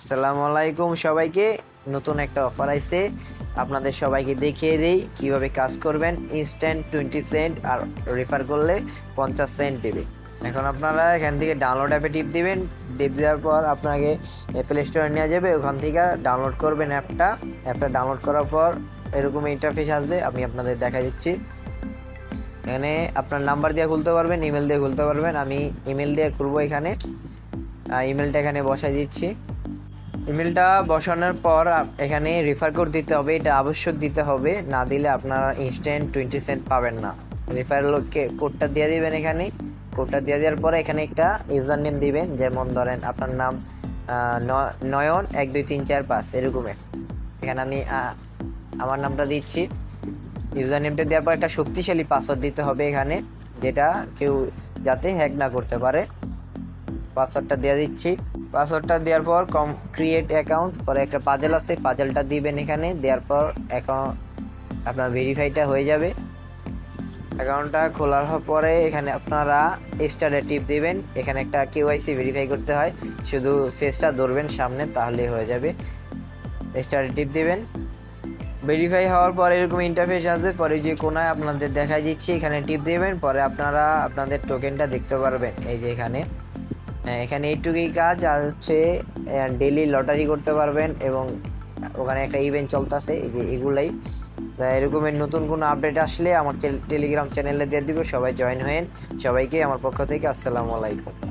আসসালামু আলাইকুম সবাইকে। নতুন একটা অফার আইছে। আপনাদের সবাইকে দেখিয়ে দিই কীভাবে কাজ করবেন। ইনস্ট্যান্ট টোয়েন্টি সেন্ট আর রেফার করলে পঞ্চাশ সেন্ট দেবে। এখন আপনারা এখান থেকে ডাউনলোড অ্যাপে টিপ দিবেন। টিপ দেওয়ার পর আপনাকে প্লে স্টোরে নেওয়া যাবে। ওখান থেকে ডাউনলোড করবেন অ্যাপটা অ্যাপটা ডাউনলোড করার পর এরকম ইন্টারফেস আসবে। আমি আপনাদের দেখা দিচ্ছি। এখানে আপনার নাম্বার দিয়ে খুলতে পারবেন ইমেল দিয়ে খুলতে পারবেন। আমি ইমেল দিয়ে খুলবো এখানে। ইমেলটা এখানে বসাই দিচ্ছি। ইমেলটা বসানোর পর এখানে রেফার কোড দিতে হবে, এটা আবশ্যক দিতে হবে, না দিলে আপনারা ইনস্ট্যান্ট টোয়েন্টি সেন্ট পাবেন না। রেফার লোককে কোডটা দিয়ে দিবেন এখানে কোডটা দিয়ে দেওয়ার পরে এখানে একটা ইউজার নেম দিবেন, যেমন ধরেন আপনার নাম নয়ন এক দুই তিন চার পাঁচ এরকমের এখানে আমি আমার নামটা দিচ্ছি। ইউজার নেমটা দেওয়ার পর একটা শক্তিশালী পাসওয়ার্ড দিতে হবে এখানে, যেটা কেউ যাতে হ্যাক না করতে পারে। পাসওয়ার্ডটা দিয়ে দিচ্ছি। পাসওয়ার্ডটা দেওয়ার পর কম ক্রিয়েট অ্যাকাউন্ট পরে একটা পাজেল আছে পাজেলটা দিবেন এখানে। দেওয়ার পর অ্যাকাউন্ট আপনার ভেরিফাইটা হয়ে যাবে। অ্যাকাউন্টটা খোলার পরে এখানে আপনারা স্টারে টিপ দিবেন। এখানে একটা কেওয়াইসি ভেরিফাই করতে হয়। শুধু ফেসটা ধরবেন সামনে তাহলেই হয়ে যাবে। স্টারে টিপ দিবেন। ভেরিফাই হওয়ার পর এরকম ইন্টারফেস আসবে পরে যে কোনায় আপনাদের দেখাই দিচ্ছি, এখানে টিপ দেবেন। পরে আপনারা আপনাদের টোকেনটা দেখতে পারবেন। এই যে এখানে। এখানে এইটুকুই কাজ, আর হচ্ছে ডেলি লটারি করতে পারবেন এবং ওখানে একটা ইভেন্ট চলতেছে, এই যে এগুলাই। এরকমের নতুন কোনো আপডেট আসলে আমার টেলিগ্রাম চ্যানেলে দিয়ে দিব, সবাই জয়েন হয়েন। সবাইকে আমার পক্ষ থেকে আসসালামু আলাইকুম।